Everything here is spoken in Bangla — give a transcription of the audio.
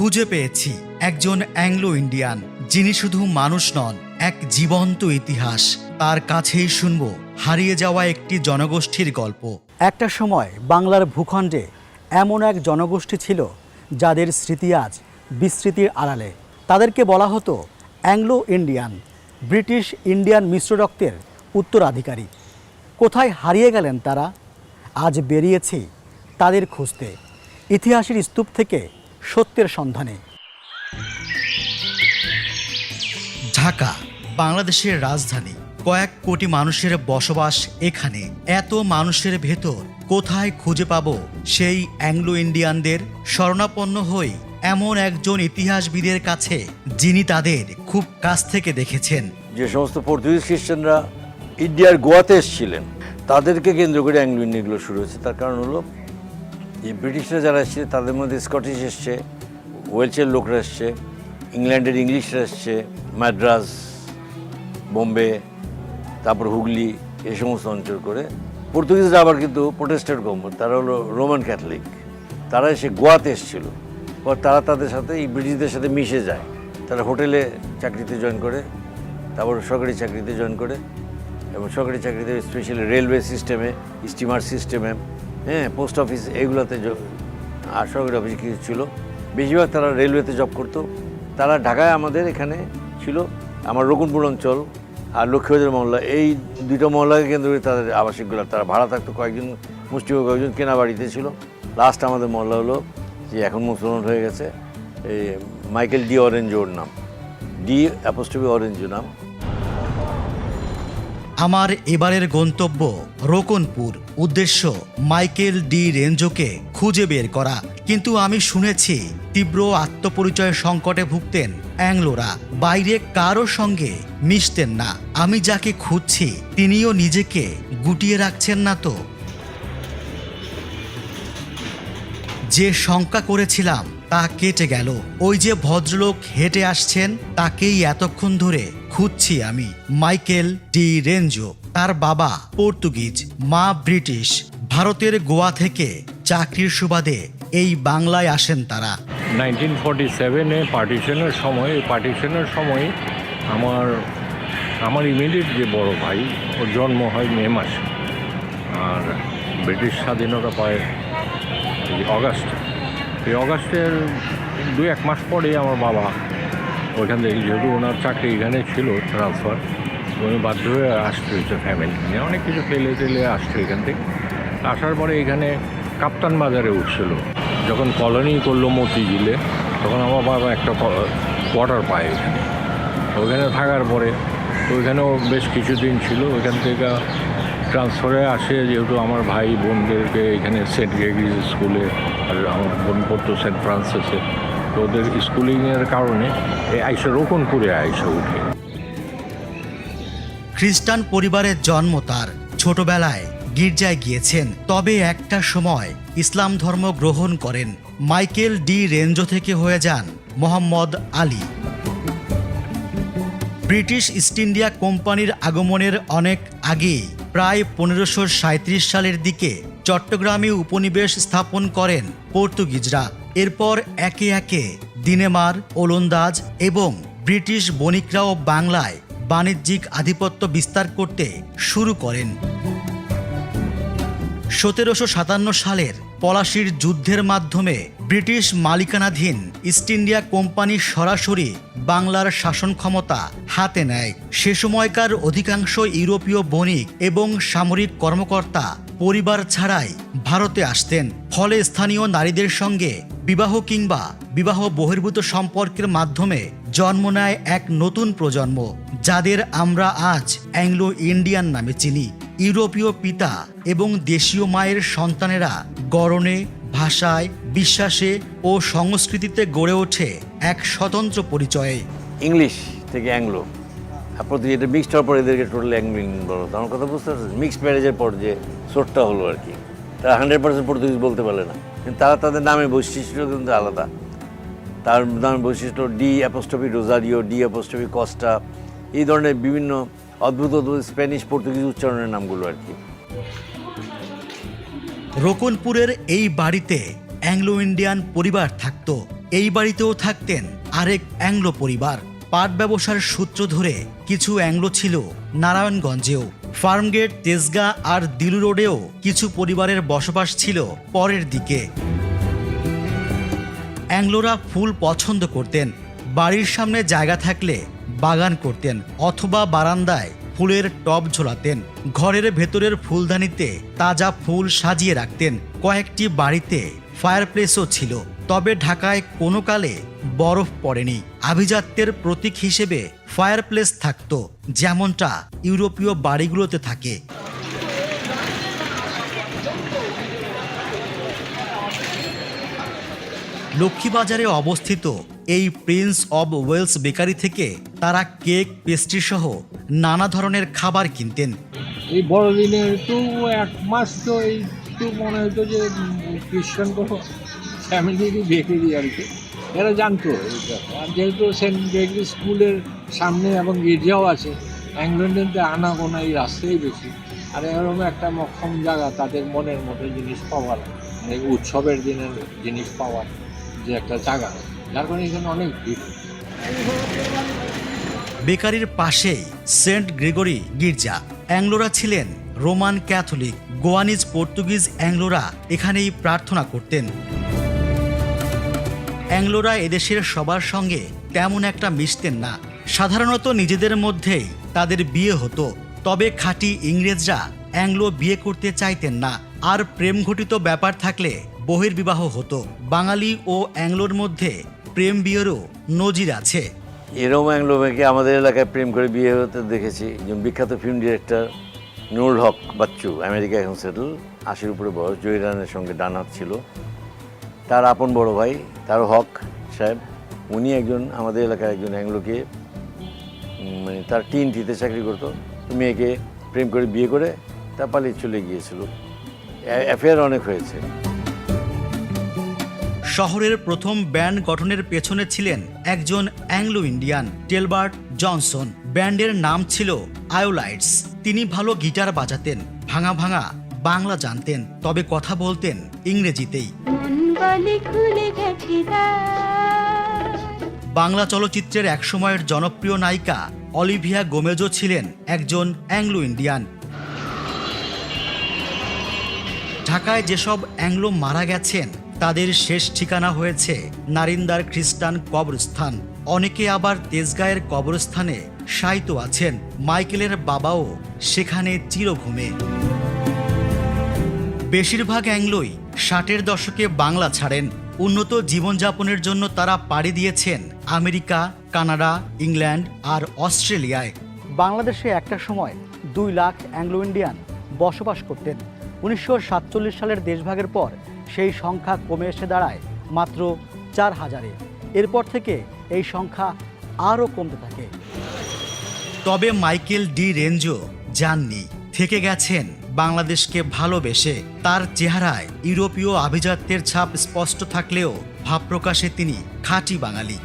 খুঁজে পেয়েছি একজন অ্যাংলো ইন্ডিয়ান, যিনি শুধু মানুষ নন, এক জীবন্ত ইতিহাস। তার কাছেই শুনব, হারিয়ে যাওয়া একটি জনগোষ্ঠীর গল্প। একটা সময় বাংলার ভূখণ্ডে এমন এক জনগোষ্ঠী ছিল, যাদের স্মৃতি আজ বিস্মৃতির আড়ালে। তাদেরকে বলা হতো অ্যাংলো ইন্ডিয়ান, ব্রিটিশ ইন্ডিয়ান মিশ্র রক্তের উত্তরাধিকারী। কোথায় হারিয়ে গেলেন তারা? আজ বেরিয়েছি তাদের খুঁজতে। ইতিহাসের স্তূপ থেকে সত্যের সন্ধানে। ঢাকা বাংলাদেশের রাজধানী। কয়েক কোটি মানুষের বসবাস এখানে। এত মানুষের ভেতর কোথায় খুঁজে পাব সেই অ্যাংলো ইন্ডিয়ানদের? শরণাপন্ন হই এমন একজন ইতিহাসবিদের কাছে যিনি তাদের খুব কাছ থেকে দেখেছেন। যে সমস্ত পর্তুগিজ খ্রিস্টানরা ইন্ডিয়ার গোয়াতে এসেছিলেন তাদেরকে কেন্দ্র করে অ্যাংলো ইন্ডিয়ানগুলো শুরু হয়েছে। তার কারণ হলো যে ব্রিটিশরা যারা এসছে, তাদের মধ্যে স্কটিশ এসছে ওয়েলসের লোকরা এসছে ইংল্যান্ডের ইংলিশরা এসছে মাদ্রাজ বোম্বে তারপর হুগলি, এই সমস্ত অঞ্চল করে। পর্তুগিজরা আবার কিন্তু প্রোটেস্টেন্ট কম তারা হলো রোমান ক্যাথলিক তারা এসে গোয়াতে এসেছিল। পর তারা তাদের সাথে, এই ব্রিটিশদের সাথে মিশে যায়। তারা হোটেলে চাকরিতে জয়েন করে, তারপর সরকারি চাকরিতে জয়েন করে, এবং সরকারি চাকরিতে স্পেশালি রেলওয়ে সিস্টেমে স্টিমার সিস্টেমে হ্যাঁ পোস্ট অফিস এগুলোতে আর সরকারি অফিস কিছু ছিল। বেশিরভাগ তারা রেলওয়েতে জব করতো। তারা ঢাকায় আমাদের এখানে ছিল, আমার রকুনপুর অঞ্চল আর লক্ষ্মীবাজার মহল্লা। এই দুটো মহল্লাকে কেন্দ্র করে তাদের আবাসিকগুলো, তারা ভাড়া থাকতো। কয়েকজন মুষ্টিমেয় কয়েকজন কেনা বাড়িতে ছিল। লাস্ট আমাদের মহল্লা হলো যে এখন মুসলমান হয়ে গেছে, এই মাইকেল ডি অরেঞ্জ ওর নাম। ডি অ্যাপোস্টবি অরেঞ্জ নাম। আমার এবারের গন্তব্য রোকনপুর। উদ্দেশ্য মাইকেল ডি রেঞ্জোকে খুঁজে বের করা। কিন্তু আমি শুনেছি তীব্র আত্মপরিচয় সংকটে ভুগতেন অ্যাংলোরা। বাইরে কারও সঙ্গে মিশতেন না। আমি যাকে খুঁজছি, তিনিও নিজেকে গুটিয়ে রাখছেন না তো। যে শঙ্কা করেছিলাম, তা কেটে গেল। ওই যে ভদ্রলোক হেঁটে আসছেন, তাকেই এতক্ষণ ধরে খুঁজছি আমি। মাইকেল ডি রেঞ্জো, তার বাবা পর্তুগিজ, মা ব্রিটিশ। ভারতের গোয়া থেকে চাকরির সুবাদে এই বাংলায় আসেন তারা। নাইনটিন ফর্টি সেভেনে পার্টিশনের সময় পার্টিশনের সময় আমার আমার ইমিডিয়েট যে বড় ভাই, ওর জন্ম হয় মে মাসে। আর ব্রিটিশ স্বাধীনতা পায় অগাস্ট। এই অগাস্টের দু এক মাস পরেই আমার বাবা ওইখান থেকে যেহেতু ওনার চাকরি এখানে ছিল ট্রান্সফার উনি বাধ্য হয়ে আসতে হয়েছে ফ্যামিলি নিয়ে। অনেক কিছু ফেলে টেলে আসছে এখান থেকে। আসার পরে এখানে কাপ্তান বাজারে উঠছিল। যখন কলোনি করল মতিঝিলে, তখন আমার বাবা একটা কোয়ার্টার পায় এখানে। ওইখানে থাকার পরে ওইখানেও বেশ কিছুদিন ছিল। ওইখান থেকে ট্রান্সফারে আসে যেহেতু আমার ভাই বোনদেরকে এখানে সেন্ট গ্রেগরিজ স্কুলে আর আমার বোন পড়তো সেন্ট ফ্রান্সিসে তো ওদের স্কুলিংয়ের কারণে এই আইসা রোকনপুরে আইসা উঠে। খ্রিস্টান পরিবারের জন্ম তার। ছোটবেলায় গির্জায় গিয়েছেন। তবে একটা সময় ইসলাম ধর্ম গ্রহণ করেন মাইকেল ডি রেঞ্জো থেকে হয়ে যান Mohammad Ali. British East India কোম্পানির আগমনের অনেক আগেই প্রায় পনেরোশো সাঁত্রিশ সালের দিকে চট্টগ্রামে উপনিবেশ স্থাপন করেন পর্তুগিজরা। এরপর একে একে দিনেমার, ওলন্দাজ এবং ব্রিটিশ বণিকরাও বাংলায় বাণিজ্যিক আধিপত্য বিস্তার করতে শুরু করেন। সতেরোশো সাতান্ন সালের পলাশির যুদ্ধের মাধ্যমে ব্রিটিশ মালিকানাধীন ইস্ট ইন্ডিয়া কোম্পানি সরাসরি বাংলার শাসন ক্ষমতা হাতে নেয়। সে সময়কার অধিকাংশ ইউরোপীয় বণিক এবং সামরিক কর্মকর্তা পরিবার ছাড়াই ভারতে আসতেন। ফলে স্থানীয় নারীদের সঙ্গে বিবাহ কিংবা বিবাহ বহির্ভূত সম্পর্কের মাধ্যমে জন্ম নেয় এক নতুন প্রজন্ম, যাদের আমরা আজ অ্যাংলো ইন্ডিয়ান নামে চিনি। ইউরোপীয় পিতা এবং দেশীয় মায়ের সন্তানেরা গড়নে, ভাষায়, বিশ্বাসে ও সংস্কৃতিতে গড়ে ওঠে এক স্বতন্ত্র পরিচয়ে। ইংলিশ থেকে অ্যাংলো। প্রতি এটা মিক্সড হওয়ার পর এদেরকে টোটাল অ্যাংলো ইংলিশ বলো আমার কথা বুঝতে পারছেন? মিক্সড ম্যারেজের পর যে সোটটা হলো আর কি। তারা হান্ড্রেড পার্সেন্ট পর্তুগিজ বলতে পারে না। কিন্তু তারা তাদের নামে বৈশিষ্ট্য কিন্তু আলাদা। তার নামের বৈশিষ্ট্য D apostrophe Rosario, D apostrophe Costa. এই ধরনের বিভিন্ন অদ্ভুত অদ্ভুত স্প্যানিশ, পর্তুগিজ উচ্চারণের নামগুলো আর কি। রোকনপুরের এই বাড়িতে অ্যাংলো ইন্ডিয়ান পরিবার থাকত। এই বাড়িতেও থাকতেন আরেক অ্যাংলো পরিবার। পাট ব্যবসার সূত্র ধরে কিছু অ্যাংলো ছিল নারায়ণগঞ্জেও। ফার্মগেট, তেজগা আর দিলু রোডেও কিছু পরিবারের বসবাস ছিল পরের দিকে। অ্যাংলোরা ফুল পছন্দ করতেন, বাড়ির সামনে জায়গা থাকলে বাগান করতেন অথবা বারান্দায় ফুলের টব ঝোলাতেন। ঘরের ভেতরের ফুলদানিতে তাজা ফুল সাজিয়ে রাখতেন। কয়েকটি বাড়িতে ফায়ারপ্লেসও ছিল। তবে ঢাকায় কোনো কালে বরফ পড়েনি। আভিজাত্যের প্রতীক হিসেবে ফায়ারপ্লেস থাকতো, যেমনটা ইউরোপীয় বাড়িগুলোতে থাকে। লক্ষ্মীবাজারে অবস্থিত এই প্রিন্স অব ওয়েলস বেকারি থেকে তারা কেক পেস্ট্রি সহ নানা ধরনের খাবার কিনতেন। এই বড়দিনে তো এক মাস তো এই তো মনে হতো যে খ্রিস্টান ফ্যামিলিরই বেকারি আর কি। এরা জানতো আর যেহেতু সেন্ট বেকারি স্কুলের সামনে এবং গির্জাও আছে অ্যাংল্যান্ডে আনাগোনা এই রাস্তাই বেশি। আর এরকম একটা মক্ষম জায়গা, তাদের মনের মতো জিনিস পাওয়ার মানে উৎসবের দিনের জিনিস পাওয়ার যে একটা জায়গা। যার কারণে এখানে অনেক ভিড়। বেকারির পাশেই সেন্ট গ্রেগরি গির্জা। অ্যাংলোরা ছিলেন রোমান ক্যাথলিক। গোয়ানিজ পর্তুগিজ অ্যাংলোরা এখানেই প্রার্থনা করতেন। অ্যাংলোরা এদেশের সবার সঙ্গে তেমন একটা মিশতেন না। সাধারণত নিজেদের মধ্যেই তাদের বিয়ে হতো, তবে খাঁটি ইংরেজরা অ্যাংলো বিয়ে করতে চাইতেন না। আর প্রেম ঘটিত ব্যাপার থাকলে বহির্বিবাহ হতো। বাঙালি ও অ্যাংলোর মধ্যে প্রেম বিয়েরও নজির আছে। এরম অ্যাংলো মেয়েকে আমাদের এলাকায় প্রেম করে বিয়ে হতে দেখেছি। একজন বিখ্যাত film director Nurul Haque Bachchu America এখন সেটেল। আশির উপরে বয়স জয়রানের সঙ্গে ডান হাত ছিল। তার আপন বড় ভাই, তার হক সাহেব, উনি একজন, আমাদের এলাকার একজন অ্যাংলোকে মানে তার টিনটিতে চাকরি করতো। মেয়েকে প্রেম করে বিয়ে করে তা পালিয়ে চলে গিয়েছিল। অ্যাফেয়ার অনেক হয়েছে। শহরের প্রথম ব্যান্ড গঠনের পেছনে ছিলেন একজন অ্যাংলো ইন্ডিয়ান, টেলবার্ট জনসন। ব্যান্ডের নাম ছিল আয়োলাইটস। তিনি ভালো গিটার বাজাতেন, ভাঙা ভাঙা বাংলা জানতেন, তবে কথা বলতেন ইংরেজিতেই। বলে চলচ্চিত্রের একসময়ের জনপ্রিয় নায়িকা অলিভিয়া গোমেজো ছিলেন একজন অ্যাংলো ইন্ডিয়ান। ঢাকায় যেসব অ্যাংলো মারা গেছেন, তাদের শেষ ঠিকানা হয়েছে নারিন্দার খ্রিস্টান কবরস্থান। অনেকে আবার তেজগাঁয়ের কবরস্থানে শায়িত আছেন। মাইকেলের বাবাও সেখানে চিরঘুমে। বেশিরভাগ অ্যাংলোই ষাটের দশকে বাংলা ছাড়েন। উন্নত জীবনযাপনের জন্য তারা পাড়ি দিয়েছেন আমেরিকা কানাডা ইংল্যান্ড আর অস্ট্রেলিয়ায়। বাংলাদেশে একটা সময় দুই লাখ অ্যাংলো ইন্ডিয়ান বসবাস করতেন। উনিশশো সাতচল্লিশ সালের দেশভাগের পর সেই সংখ্যা কমে এসে দাঁড়ায় মাত্র চার হাজারে। এরপর থেকে এই সংখ্যা আরও কমতে থাকে। তবে মাইকেল ডি রেঞ্জো যাননি থেকে গেছেন বাংলাদেশকে ভালোবেসে তার চেহারায় ইউরোপীয় আভিজাত্যের ছাপ স্পষ্ট থাকলেও ভাব প্রকাশে তিনি খাঁটি বাঙালি।